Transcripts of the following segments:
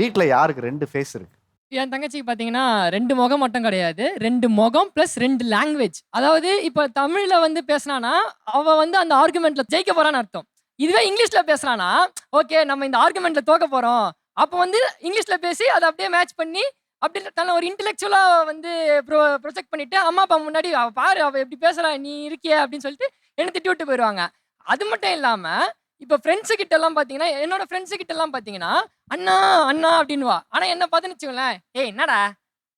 வீட்டில் யாருக்கு ரெண்டு ஃபேஸ் இருக்கு? என் தங்கச்சிக்கு பார்த்தீங்கன்னா ரெண்டு முகம் மட்டும் கிடையாது. ரெண்டு முகம் ப்ளஸ் ரெண்டு லாங்குவேஜ் அதாவது இப்போ தமிழில் வந்து பேசினானா அவள் வந்து அந்த ஆர்குமெண்ட்டில் ஜெயிக்க போகிறான்னு அர்த்தம். இதுவே இங்கிலீஷில் பேசுகிறானா ஓகே நம்ம இந்த ஆர்குமெண்ட்டில் தோக்க போகிறோம் அப்போ வந்து இங்கிலீஷில் பேசி அதை அப்படியே மேட்ச் பண்ணி அப்படி தன்னை ஒரு இன்டெலெக்சுவலாக வந்து ப்ரொ ப்ரொஜெக்ட் பண்ணிவிட்டு அம்மா அப்பா முன்னாடி அவள் பாரு அவள் எப்படி பேசுகிறா நீ இருக்கியே அப்படின்னு சொல்லிட்டு என்ன திட்டி விட்டு போயிடுவாங்க அது மட்டும் இல்லாமல் இப்போ ஃப்ரெண்ட்ஸு கிட்ட எல்லாம் பார்த்தீங்கன்னா என்னோட ஃப்ரெண்ட்ஸு கிட்ட எல்லாம் பார்த்தீங்கன்னா அண்ணா அண்ணா அப்படின்வா ஆனால் என்ன பார்த்துன்னு வச்சுக்கோங்களேன் ஏய் என்னடா?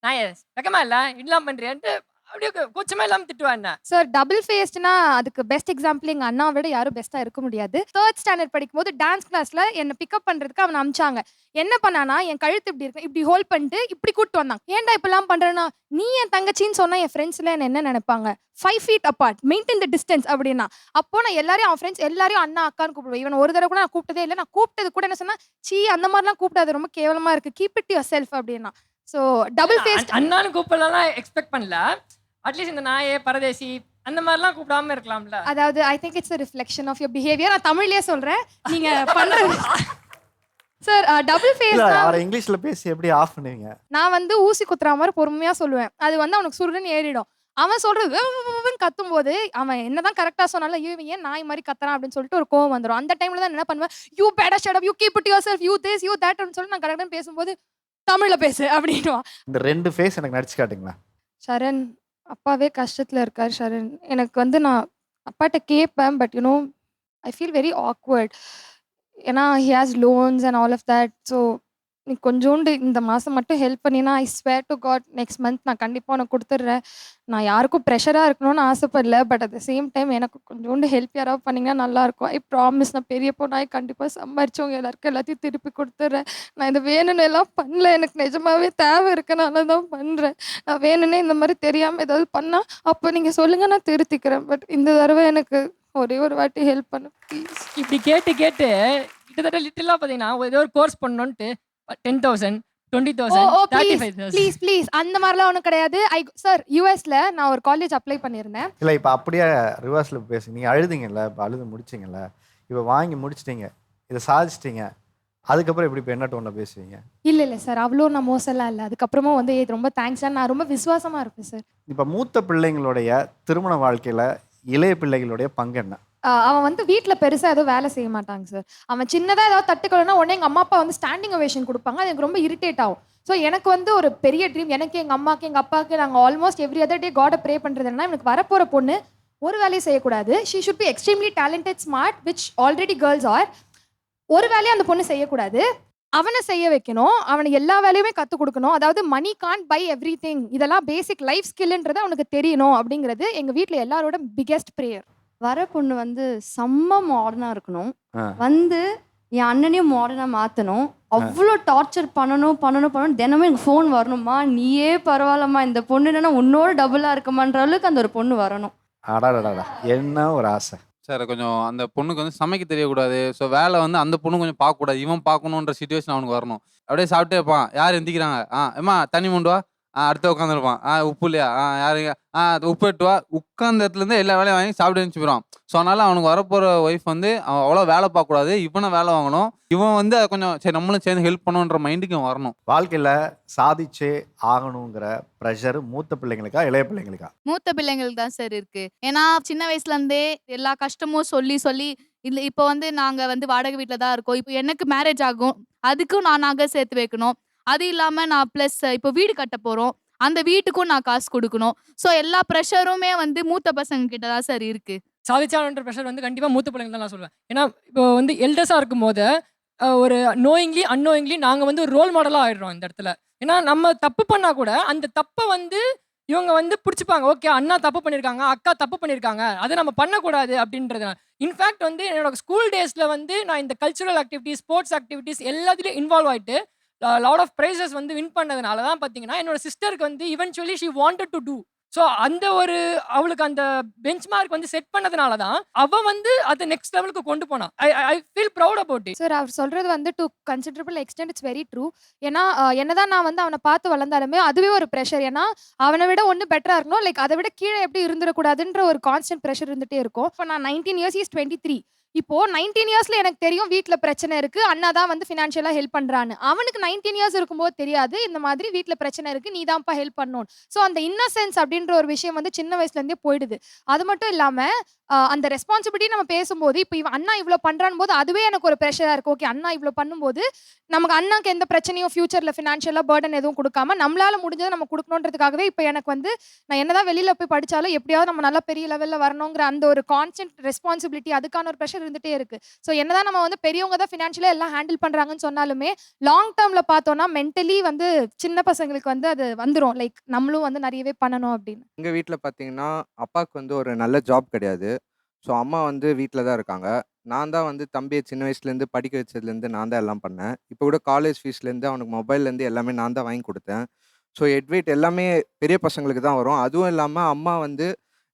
நான் வெக்கமா இல்லை? இதெல்லாம் பண்ணுறியான்ட்டு அப்படியே கூச்சமா இல்லாம திட்டுவா என்ன? சார் டபுள் ஃபேஸ்ட்னா அதுக்கு பெஸ்ட் எக்ஸாம்பிள் எங்க அண்ணாவை விட யாரும் பெஸ்டா இருக்க முடியாது. தேர்ட் ஸ்டாண்டர்ட் படிக்கும்போது டான்ஸ் கிளாஸ்ல என்னை பிக்கப் பண்றதுக்கு அவனை அமிச்சாங்க. என்ன பண்ணானா என் கழுத்து இப்படி இருக்கு இப்படி ஹோல்ட் பண்ணிட்டு இப்படி கூட்டு வந்தான். ஏன்டா இப்பெல்லாம் பண்றேன்னா நீ என் தங்கச்சின்னு சொன்னா என் ஃப்ரெண்ட்ஸ்ல என்ன நினைப்பாங்க? Five feet apart maintain the distance அப்படின்னா. அப்போ நான் எல்லாரையும் அவன் ஃப்ரெண்ட்ஸ் எல்லாரையும் அண்ணா அக்கான்னு கூப்பிடுவேன். இவன் ஒரு தடவை கூட நான் கூப்பிட்டதே இல்லை. நான் கூப்பிட்டது கூட என்ன சொன்னா சீ அந்த மாதிரிலாம் கூப்பிடாது ரொம்ப கேவலமா இருக்கு. கீப் இட் யுவர் செல்ஃப் அப்படின்னா. ஸோ டபுள் ஃபேஸ் அண்ண- அண்ணான்னு கூப்பிடலாம் எக்ஸ்பெக்ட் பண்ணல. அட்லீஸ்ட் இந்த நாயே பரதேசி அந்த மாதிரிலாம் கூப்பிடாம இருக்கலாம்ல. அதாவது I think it's reflection of your behaviour நான் தமிழ்லயே சொல்றேன். நீங்க பண்ற சார் டபுள் ஃபேஸ் அவரை இங்கிலீஷ்ல பேசி எப்படி ஆஃப் பண்ணுவீங்க? நான் வந்து ஊசி குத்துற மாதிரி பொறுமையா சொல்லுவேன். அது வந்து அவனுக்கு சுருன்னு ஏறிடும். அவன் சொல்றது கத்தும் போது அவன் என்னதான் கரெக்டா சொன்னாலும் ஐயோ ஏன் நாய் மாதிரி கத்துறான் அப்படின்னு சொல்லிட்டு ஒரு கோவம் வந்துடும் அந்த டைம்ல தான் என்ன பண்ணுவேன்? You better shut you keep it yourself you this you தட்னு சொல்லி நான் கரெக்டாக பேசும்போது தமிழ்ல பேசு அப்படின்னுவான். இந்த ரெண்டு ஃபேஸ் எனக்கு நடிச்சு காட்டுங்களா சரண் அப்பாவே கஷ்டத்தில் இருக்கார் சரண் எனக்கு வந்து நான் அப்பாட்ட கேட்பேன் but you know I feel very awkward ஏன்னா he has loans and all of that so நீ கொஞ்சோண்டு இந்த மாதம் மட்டும் ஹெல்ப் பண்ணினா I swear to God next month நான் கண்டிப்பாக உனக்கு கொடுத்துட்றேன். நான் யாருக்கும் ப்ரெஷராக இருக்கணும்னு ஆசைப்படல but at the same time எனக்கு கொஞ்சோண்டு ஹெல்ப் யாராவது பண்ணிங்கன்னா நல்லாயிருக்கும் ஐ ப்ராமிஸ் நான் பெரிய பொண்ணாய் கண்டிப்பாக சம்பாரிச்சவங்க எல்லாருக்கும் எல்லாத்தையும் திருப்பி கொடுத்துட்றேன். நான் இது வேணும்னு எல்லாம் பண்ணல. எனக்கு நிஜமாகவே தேவை இருக்கனால தான் பண்ணுறேன் நான் வேணும்னே இந்த மாதிரி தெரியாமல் ஏதாவது பண்ணால் அப்போ நீங்கள் சொல்லுங்கள் நான் திருத்திக்கிறேன். பட் இந்த தடவை எனக்கு ஒரே ஒரு வாட்டி ஹெல்ப் பண்ணு ப்ளீஸ் இப்படி கேட்டு கேட்டு கிட்டத்தட்ட லிட்டலா பார்த்தீங்கன்னா ஏதோ ஒரு course பண்ணணுன்ட்டு ten thousand twenty thousand oh thirty please five thousand please please அந்த மாதிரிலாம் ஒன்றும் கிடையாது. ஐ சார் யூஎஸ்ல நான் ஒரு காலேஜ் அப்ளை பண்ணியிருந்தேன். இல்ல இப்ப அப்படியே ரிவர்ஸ்ல பேசி நீங்க அழுதிங்கல்ல இப்ப அழுது முடிச்சிங்கல்ல. இப்ப வாங்கி முடிச்சிட்டீங்க. இதை சாதிச்சிட்டீங்க. அதுக்கப்புறம் இப்படி இப்ப என்ன டோன்ல பேசுவீங்க? இல்லை இல்லை சார் அவ்வளோ நான் மோசம்லாம் இல்லை. அதுக்கப்புறமா வந்து "ஏய், ரொம்ப தேங்க்ஸ் சார் நான் ரொம்ப விசுவாசமாக இருப்பேன் சார் இப்ப மூத்த பிள்ளைங்களுடைய திருமண வாழ்க்கையில இளைய பிள்ளைகளுடைய பங்கு என்ன? அவன் வந்து வீட்டில் பெருசாக ஏதோ வேலை செய்ய மாட்டாங்க சார் அவன் சின்னதாக ஏதாவது தட்டுக்கலன்னா உடனே எங்கள் அம்மா அப்பா வந்து ஸ்டாண்டிங் ஒவேஷன் கொடுப்பாங்க. அது எனக்கு ரொம்ப இரிட்டேட் ஆகும். ஸோ எனக்கு வந்து ஒரு பெரிய ட்ரீம் எனக்கு எங்கள் அம்மாக்கு எங்கள் அப்பாவுக்கு நாங்கள் ஆல்மோஸ்ட் எவ்ரி அதர் டே காடை ப்ரே பண்ணுறது என்னன்னா எனக்கு வரப்போகிற பொண்ணு ஒரு வேலையை செய்யக்கூடாது. She should be extremely talented smart which already girls are ஒரு வேலையும் அந்த பொண்ணு செய்யக்கூடாது. அவனை செய்ய வைக்கணும். அவனுக்கு எல்லா வேலையுமே கற்றுக் கொடுக்கணும். அதாவது money can't buy everything இதெல்லாம் பேசிக் லைஃப் ஸ்கில்ன்றது அவனுக்கு தெரியணும் அப்படிங்கிறது எங்கள் வீட்டில் எல்லாரோட பிக்கெஸ்ட் ப்ரேயர் வர பொண்ணு வந்து செம்ம மாடர்னா இருக்கணும். ஆ. வந்து என் அண்ணனையும் மாடர்னா மாத்தணும். அவ்வளோ டார்ச்சர் பண்ணணும் பண்ணணும் பண்ணணும். தினமும் எனக்கு ஃபோன் வரணுமா நீயே பரவாயில்லம்மா. இந்த பொண்ணு என்னன்னா உன்னோட டபுளா இருக்கமான்ற அளவுக்கு அந்த ஒரு பொண்ணு வரணும். அடாடாடா என்ன ஒரு ஆசை சார் கொஞ்சம் அந்த பொண்ணுக்கு வந்து சமைக்க தெரியக்கூடாது ஸோ வேலை வந்து அந்த பொண்ணு கொஞ்சம் பார்க்கக்கூடாது இவன் பார்க்கணுன்ற சுச்சுவேஷன் அவனுக்கு வரணும் அப்படியே சாப்பிட்டே இருப்பான் யார் எந்திக்கிறாங்க ஆ ஏம்மா தண்ணி மூண்டு வா ஆ அடுத்த உட்காந்துருப்பான் ஆ உப்பு இல்லையா? ஆ யாருங்க ஆ அது உப்பு எட்டு வா. உட்காந்த இடத்துலேருந்து எல்லா வேலையும் வாங்கி சாப்பிட்டு எழுந்துச்சு போயிடுவான். ஸோ அதனால அவனுக்கு வரப்போகிற ஒய்ஃப் வந்து அவன் அவ்வளோ வேலை பார்க்கக்கூடாது. இவனை வேலை வாங்கணும். இவன் வந்து அதை கொஞ்சம் சரி நம்மளும் சேர்ந்து ஹெல்ப் பண்ணுன்ற மைண்டுக்கு இவன் வரணும். வாழ்க்கையில சாதிச்சே ஆகணுங்கிற ப்ரெஷர் மூத்த பிள்ளைங்களுக்கா இளைய பிள்ளைங்களுக்கா? மூத்த பிள்ளைங்களுக்கு தான் சார் இருக்கு. ஏன்னா சின்ன வயசுல இருந்தே எல்லா கஷ்டமும் சொல்லி சொல்லி இல்ல இப்போ வந்து நாங்க வந்து வாடகை வீட்ல தான் இருக்கோம். இப்போ எனக்கு மேரேஜ் ஆகும். அதுக்கும் நான் நகை சேர்த்து வைக்கணும். அது இல்லாம நான் ப்ளஸ் இப்போ வீடு கட்ட போறோம். அந்த வீட்டுக்கும் நான் காசு கொடுக்கணும். ஸோ எல்லா ப்ரெஷருமே வந்து மூத்த பசங்க கிட்ட தான் சார் இருக்கு. சாதிச்சான்ற ப்ரெஷர் வந்து கண்டிப்பா மூத்த பிள்ளைங்க தான் நான் சொல்லுவேன் ஏன்னா இப்போ வந்து எல்டர்ஸா இருக்கும்போது போது ஒரு நோயிங்லி அன்னோயிங்லி நாங்க வந்து ஒரு ரோல் மாடலா ஆயிடுறோம் இந்த இடத்துல. ஏன்னா நம்ம தப்பு பண்ணா கூட அந்த தப்பை வந்து இவங்க வந்து பிடிச்சிப்பாங்க. ஓகே அண்ணா தப்பு பண்ணியிருக்காங்க அக்கா தப்பு பண்ணியிருக்காங்க அதை நம்ம பண்ணக்கூடாது அப்படின்றது இன்ஃபேக்ட் வந்து என்னோட ஸ்கூல் டேஸில் வந்து நான் இந்த கல்ச்சுரல் ஆக்டிவிட்டிஸ் ஸ்போர்ட்ஸ் ஆக்டிவிட்டிஸ் எல்லாத்துலேயும் இன்வால்வ் ஆகிட்டு லாட் ஆஃப் ப்ரைஸஸ் வந்து வின் பண்ணதுனால தான் பார்த்தீங்கன்னா என்னோட சிஸ்டருக்கு வந்து eventually she wanted to do so அந்த ஒரு அவளுக்கு அந்த பெஞ்ச் மார்க் வந்து செட் பண்ணதுனால தான் அவ வந்து அதை நெக்ஸ்ட் லெவலுக்கு கொண்டு போனா. I I feel proud about it sir அவர் சொல்றது வந்து to considerable extent it's very true ஏன்னா என்னதான் நான் வந்து அவனை பார்த்து வளர்ந்தாலுமே அதுவே ஒரு ப்ரெஷர் ஏன்னா அவனை விட ஒன்று பெட்டரா இருக்கணும். லைக் அதை விட கீழே எப்படி இருந்துடக்கூடாதுன்ற ஒரு கான்ஸ்டன்ட் ப்ரெஷர் இருந்துட்டே இருக்கும். இப்போ நான் nineteen years is twenty three இப்போ நைன்டீன் இயர்ஸ்ல எனக்கு தெரியும் வீட்டில் பிரச்சனை இருக்கு. அண்ணா தான் வந்து ஃபினான்ஷியலா ஹெல்ப் பண்றான்னு. அவனுக்கு நைன்டீன் இயர்ஸ் இருக்கும்போது தெரியாது. இந்த மாதிரி வீட்டில் பிரச்சனை இருக்கு. நீ தான்ப்பா ஹெல்ப் பண்ணணும் ஸோ அந்த இன்னசென்ஸ் அப்படின்ற ஒரு விஷயம் வந்து சின்ன வயசுல இருந்தே போயிடுது. அது மட்டும் இல்லாம அந்த ரெஸ்பான்சிபிலிட்டி நம்ம பேசும்போது இப்போ இவன் அண்ணா இவ்வளோ பண்றான் போது அதுவே எனக்கு ஒரு ப்ரெஷராக இருக்கு. ஓகே அண்ணா இவ்வளோ பண்ணும்போது நமக்கு அண்ணாக்கு எந்த பிரச்சனையும் ஃபியூச்சரில் ஃபினான்ஷியலாக பேர்டன் எதுவும் கொடுக்காம நம்மளால முடிஞ்சதை நம்ம கொடுக்கணுன்றதுக்காகவே இப்போ எனக்கு வந்து நான் என்னதான் வெளியில் போய் படிச்சாலும் எப்படியாவது நம்ம நல்லா பெரிய லெவலில் வரணுங்கிற அந்த ஒரு கான்ஸ்டன்ட் ரெஸ்பான்சிபிலிட்டி அதுக்கான ஒரு ப்ரெஷர் இருந்துட்டே இருக்கு. ஸோ என்னதான் நம்ம வந்து பெரியவங்க தான் ஃபினான்ஷியலாக எல்லாம் ஹேண்டில் பண்ணுறாங்கன்னு சொன்னாலுமே லாங் டேர்மில் பார்த்தோம்னா மென்டலி வந்து சின்ன பசங்களுக்கு வந்து அது வந்துடும் லைக் நம்மளும் வந்து நிறையவே பண்ணணும் அப்படின்னு. எங்கள் வீட்டில் பார்த்தீங்கன்னா அப்பாவுக்கு வந்து ஒரு நல்ல ஜாப் கிடையாது. ஸோ அம்மா வந்து வீட்டில் தான் இருக்காங்க. நான் தான் வந்து தம்பியை சின்ன வயசுலேருந்து படிக்க வச்சதுலேருந்து நான் தான் எல்லாம் பண்ணேன். இப்போ கூட காலேஜ் ஃபீஸ்லேருந்து அவனுக்கு மொபைல்லேருந்து எல்லாமே நான் தான் வாங்கி கொடுத்தேன். ஸோ எட்வைட் எல்லாமே பெரிய பசங்களுக்கு தான் வரும். அதுவும் இல்லாமல் அம்மா வந்து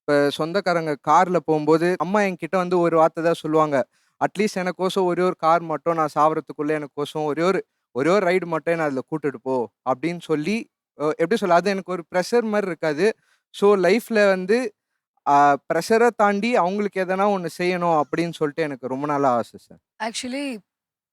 இப்போ சொந்தக்காரங்க காரில் போகும்போது அம்மா என்கிட்ட வந்து ஒரு வார்த்தை தான் சொல்லுவாங்க. அட்லீஸ்ட் எனக்கோசம் ஒரே ஒரு கார் மட்டும் நான் சாவறதுக்குள்ளே எனக்கோசம் ஒரே ஒரு ஒரே ஒரு ரைடு மட்டும் என்ன அதில் கூட்டிட்டு போ அப்படின்னு சொல்லி எப்படி சொல்ல அது எனக்கு ஒரு ப்ரெஷர் மாதிரி இருக்காது. ஸோ லைஃப்பில் வந்து ப்ரெஷரை தாண்டி அவங்களுக்கு எதனா ஒன்று செய்யணும் அப்படின்னு சொல்லிட்டு எனக்கு ரொம்ப நாளாக ஆசை சார். ஆக்சுவலி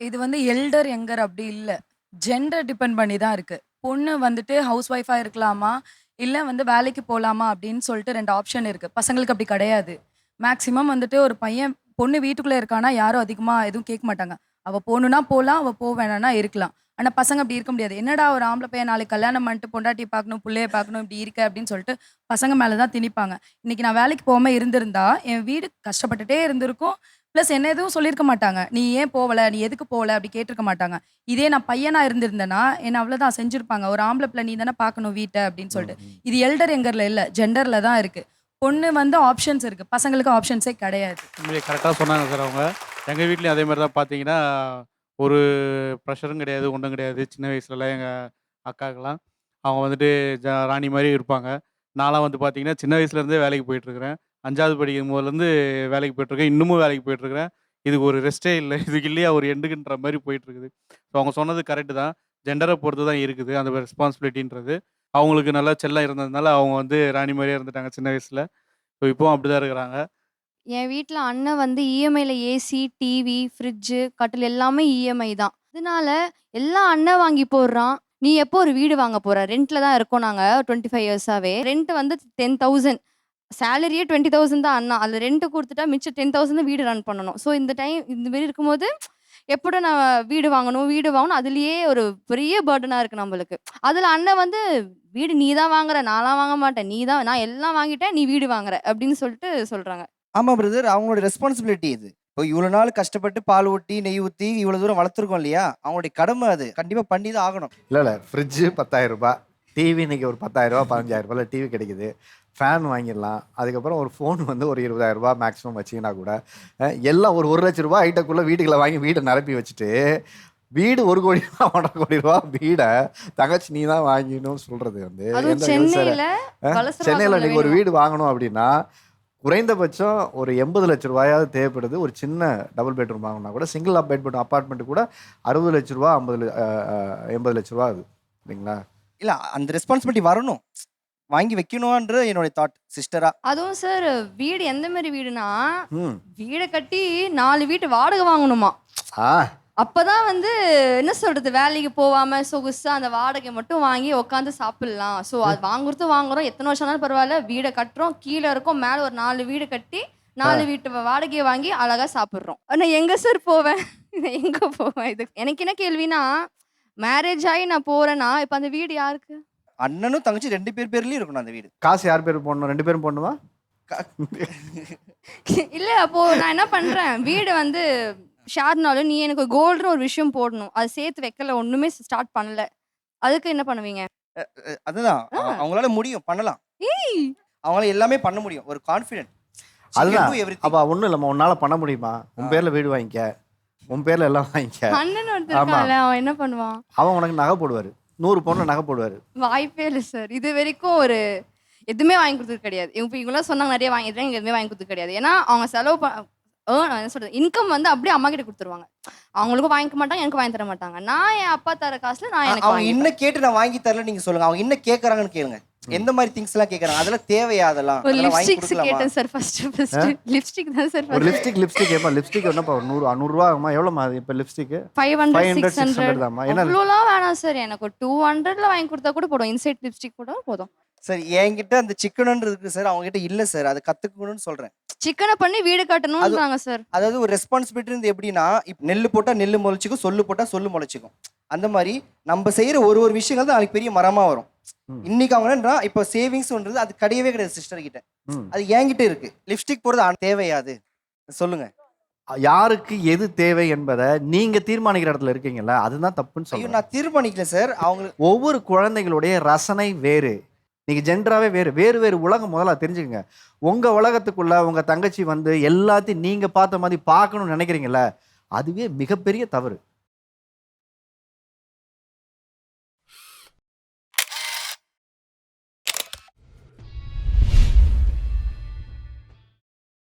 இது வந்து எல்டர் எங்கர் அப்படி இல்லை. ஜெண்டர் டிபெண்ட் பண்ணி தான் இருக்குது பொண்ணு வந்துட்டு ஹவுஸ் ஒய்ஃபாக இருக்கலாமா? இல்லை வந்து வேலைக்கு போகலாமா அப்படின்னு சொல்லிட்டு ரெண்டு ஆப்ஷன் இருக்குது பசங்களுக்கு அப்படி கிடையாது. மேக்ஸிமம் வந்துட்டு ஒரு பையன் பொண்ணு வீட்டுக்குள்ளே இருக்கானா யாரும் அதிகமாக எதுவும் கேட்க மாட்டாங்க. அவள் போகணுன்னா போகலாம் அவள் போக வேணாம்னா இருக்கலாம். ஆனால் பசங்க அப்படி இருக்க முடியாது. என்னடா ஒரு ஆம்பளை பையன் நாளைக்கு கல்யாணம் பண்ணிட்டு பொண்டாட்டி பார்க்கணும் பிள்ளைய பார்க்கணும் இப்படி இருக்க? அப்படின்னு சொல்லிட்டு பசங்க மேலே தான் திணிப்பாங்க. இன்னைக்கு நான் வேலைக்கு போகாமல் இருந்திருந்தா என் வீடு கஷ்டப்பட்டுட்டே இருந்திருக்கும். ப்ளஸ் என்ன எதுவும் சொல்லியிருக்க மாட்டாங்க. நீ ஏன் போகல நீ எதுக்கு போகல அப்படி கேட்டிருக்க மாட்டாங்க. இதே நான் பையனா இருந்திருந்தேன்னா என்ன அவ்வளோதான் செஞ்சிருப்பாங்க. ஒரு ஆம்பளை பிள்ளை நீ தானே பார்க்கணும் வீட்டை அப்படின்னு சொல்லிட்டு. இது எல்டர் எங்கர்ல இல்லை ஜெண்டர்ல தான் இருக்கு. பொண்ணு வந்து ஆப்ஷன்ஸ் இருக்கு. பசங்களுக்கு ஆப்ஷன்ஸே கிடையாது. கரெக்டாக சொன்னாங்க சார் அவங்க. எங்கள் வீட்லேயும் அதே மாதிரி தான் பார்த்தீங்கன்னா ஒரு ப்ரெஷரும் கிடையாது ஒன்றும் கிடையாது. சின்ன வயசுலலாம் எங்கள் அக்காக்கெல்லாம் அவங்க வந்துட்டு ஜ ராணி மாதிரி இருப்பாங்க. நான்லாம் வந்து பார்த்தீங்கன்னா சின்ன வயசுலேருந்தே வேலைக்கு போயிட்டுருக்கிறேன் அஞ்சாவது படிக்கும் போதுலேருந்து வேலைக்கு போயிட்டுருக்கேன். இன்னமும் வேலைக்கு போயிட்டுருக்கிறேன். இதுக்கு ஒரு ரெஸ்ட்டே இல்லை. இதுக்கு இல்லையா? ஒரு எண்டுக்குன்ற மாதிரி போயிட்டுருக்குது. ஸோ அவங்க சொன்னது கரெக்டு தான். ஜெண்டரை பொறுத்து தான் இருக்குது. அந்த ரெஸ்பான்சிபிலிட்டின்றது அவங்களுக்கு நல்லா செல்லம் இருந்ததுனால அவங்க வந்து ராணி மாதிரியே இருந்துட்டாங்க சின்ன வயசில். ஸோ இப்போவும் அப்படி தான் இருக்கிறாங்க. என் வீட்டில் அண்ணன் வந்து இஎம்ஐயில் ஏசி டிவி ஃப்ரிட்ஜு கட்டில் எல்லாமே இஎம்ஐ தான். அதனால எல்லாம் அண்ணன் வாங்கி போடுறான். நீ எப்போ ஒரு வீடு வாங்க போகிற ரெண்ட்டில் தான் இருக்கோம் நாங்கள் டுவெண்ட்டி ஃபைவ் இயர்ஸாகவே ரெண்ட் வந்து டென் தௌசண்ட் சேலரியே டுவெண்ட்டி தௌசண்ட் தான் அண்ணா. அதில் ரெண்ட் கொடுத்துட்டா மிச்சம் டென் தௌசண்ட் வீடு ரன் பண்ணணும். ஸோ இந்த டைம் இந்த மாதிரி இருக்கும்போது எப்படா நான் வீடு வாங்கணும் வீடு வாங்கணும் அதுலயே ஒரு பெரிய பேர்டனாக இருக்கு நம்மளுக்கு. அதில் அண்ணன் வந்து வீடு நீ தான் வாங்குற நான்லாம் வாங்க மாட்டேன். நீ தான் நான் எல்லாம் வாங்கிட்டேன் நீ வீடு வாங்குற. அப்படின்னு சொல்லிட்டு சொல்றாங்க. ஆமாம் பிரதர் அவங்களோட ரெஸ்பான்சிபிலிட்டி இது. இப்போ இவ்வளோ நாள் கஷ்டப்பட்டு பால் ஊட்டி நெய் ஊற்றி இவ்வளோ தூரம் வளர்த்துருக்கோம் இல்லையா? அவங்களுடைய கடமை அது. கண்டிப்பாக பண்ணி தான் ஆகணும். இல்லை இல்லை. ஃப்ரிட்ஜு பத்தாயிரம் ரூபாய். டிவி இன்னைக்கு ஒரு பத்தாயிரம் ரூபாய் பதினஞ்சாயிரம் ரூபாயில் டிவி கிடைக்குது. ஃபேன் வாங்கிடலாம் அதுக்கப்புறம் ஒரு ஃபோன் வந்து ஒரு இருபதாயிரம் ரூபாய் மேக்ஸிமம் வச்சிங்கன்னா கூட எல்லாம் ஒரு ஒரு லட்ச ரூபாய் ஐட்டக்குள்ளே வீட்டுக்குள்ள வாங்கி வீடை நிரப்பி வச்சுட்டு வீடு ஒரு கோடி ரூபா ஒன்றரை கோடி ரூபா வீடை தங்கச்சி நீ தான் வாங்கிடணும்னு சொல்றது வந்து? சென்னையில நீங்கள் ஒரு. வீடு வாங்கணும் அப்படின்னா குறைந்தபட்சம் ஒரு எண்பது லட்ச ரூபாயாவது தேவைப்படுது ஒரு சின்ன டபுள் பெட்ரூம் வாங்கினா கூட சிங்கிள் பெட்ரூம் அப்பார்ட்மெண்ட் கூட அறுபது லட்ச ரூபா ஐம்பது எண்பது லட்ச ரூபா ஆகுது இல்லைங்களா இல்லை அந்த ரெஸ்பான்சிபிலிட்டி வரணும் வாங்கி வைக்கணுன்ற என்னுடைய தாட் சிஸ்டரா அதுவும் சார் வீடு எந்த மாதிரி வீடுனா ம். வீடை கட்டி நாலு வீட்டு வாடகை வாங்கணுமா? ஆ. அப்பதான் வந்து என்ன சொல்றது வேலைக்கு போகாம சொகுசா அந்த வாடகை மட்டும் வாங்கி உட்காந்து சாப்பிடலாம். ஸோ அது வாங்குறது வாங்குறோம். எத்தனை வருஷம் ஆனாலும் பரவாயில்ல. வீடை கட்டுறோம். கீழே இருக்கோம். மேலே ஒரு நாலு வீடு கட்டி நாலு வீட்டு வாடகையை வாங்கி அழகா சாப்பிட்றோம். நான் எங்க சார் போவேன்? எங்க போவேன்? இது எனக்கு என்ன கேள்வினா மேரேஜ் ஆகி நான் போறேன்னா இப்போ அந்த வீடு யாருக்கு? அண்ணனும் தங்கச்சி ரெண்டு பேர் பேர்லயும் இருக்கணும் அந்த வீடு. காசு யார் பேர் போடணும்? ரெண்டு பேரும் போடணுமா? இல்ல அப்போ நான் என்ன பண்றேன்? வீடு வந்து ஷேர்னாலும் நீ எனக்கு கோல்டுன்னு ஒரு விஷயம் போடணும். அது சேர்த்து வைக்கல ஒண்ணுமே ஸ்டார்ட் பண்ணல. அதுக்கு என்ன பண்ணுவீங்க? அதுதான். அவ- அவங்களால முடியும் பண்ணலாம். ஏய்! அவங்களால எல்லாமே பண்ண முடியும். ஒரு கான்ஃபிடென்ட் அதுதான். அப்போ ஒன்றும் இல்லைம்மா. உன்னால் பண்ண முடியுமா? உன் பேரில் வீடு வாங்கிக்க. உன் பேரில் எல்லாம் வாங்கிக்க. அண்ணன் ஒருத்தர் என்ன பண்ணுவான்? அவன் உனக்கு நகை போடுவார். நூறு பவுனில் நகை போடுவார். வாய்ப்பே இல்லை சார். இது வரைக்கும் ஒரு எதுவுமே வாங்கி கொடுத்தது கிடையாது. இவங்க இவங்களாம் சொன்னாங்க நிறைய வாங்கிடுறேன் எதுவுமே வாங்கி கொடுத்தது கிடையாது. ஏன்னா அவங்க செலவு ப earn- என்ன சொல்றது. இன்கம் வந்து அப்படியே அம்மா கிட்ட கொடுத்துருவாங்க. அவங்களுக்கும் வாங்கிக்க மாட்டாங்க எனக்கு வாங்கி தர மாட்டாங்க. நான் என் அப்பா தர காசுல நான் எனக்கு அவங்க. இன்னும் கேட்டு நான் வாங்கி தரல நீங்க சொல்லுங்க. அவங்க இன்னும் கேக்குறாங்கன்னு கேளுங்க. எந்த மாதிரி திங்ஸ் எல்லாம் கேக்குறாங்க? அதெல்லாம் தேவையா அதெல்லாம்? ஒரு அதெல்லாம் வாங்கி லிப்ஸ்டிக்ஸ் கொடுக்கலாமா? கேட்டேன் சார் ஃபர்ஸ்ட் ஃபர்ஸ்ட் லிப்ஸ்டிக் தான் சார் ஒரு லிப்ஸ்டிக் லிப்ஸ்டிக் ஏப்பா லிப்ஸ்டிக் என்னப்பா? ஒரு நூறு நூறுரூவா ஆகுமா? எவ்வளோமா அது இப்போ lipstick five hundred hundred six hundred என்ன அவ்வளோலாம் வேணாம் சார் எனக்கு ஒரு டூ ஹண்ட்ரட்ல வாங்கி கொடுத்தா கூட போதும். இன்சைட் லிப்ஸ்டிக் கூட போதும். சார் என்கிட்ட அந்த சிக்கனுன்றது இருக்கு சார் அவங்க கிட்ட இல்ல சார் அது கத்துக்கணும்னு சொல்றேன். சிக்கனை பண்ணி வீடு கட்டணும்ன்றாங்க சார் அதாவது ஒரு ரெஸ்பான்சிபிலிட்டி இருந்து எப்படின்னா இப்ப நெல்லு போட்டா நெல்லு முளைச்சிக்கும் சொல்லு போட்டா சொல்லு முளைச்சிக்கும். அந்த மாதிரி நம்ம செய்யற ஒரு ஒரு விஷயங்கள் தான் நாளைக்கு பெரிய மரமா வரும். இன்னைக்கு அவங்க என்னன்றா இப்போ சேவிங்ஸ்ன்றது அது கிடையவே கிடையாது சிஸ்டர் கிட்ட. அது என்கிட்ட இருக்கு. லிப்ஸ்டிக் போடுறது தேவையாது. சொல்லுங்க. யாருக்கு எது தேவை என்பதை நீங்க தீர்மானிக்கிற இடத்துல இருக்கீங்கல்ல அதுதான் தப்புன்னு ஐயோ சொல்றேன். நான் தீர்மானிக்கல சார் அவங்களுக்கு ஒவ்வொரு குழந்தைகளுடைய ரசனை வேறு. நீங்கள் ஜென்டராகவே வேறு வேறு வேறு உலகம் முதல்ல தெரிஞ்சுக்கங்க. உங்கள் உலகத்துக்குள்ள உங்கள் தங்கச்சி வந்து எல்லாத்தையும் நீங்கள் பார்த்த மாதிரி பார்க்கணும்னு நினைக்கிறீங்கல்ல அதுவே மிகப்பெரிய தவறு.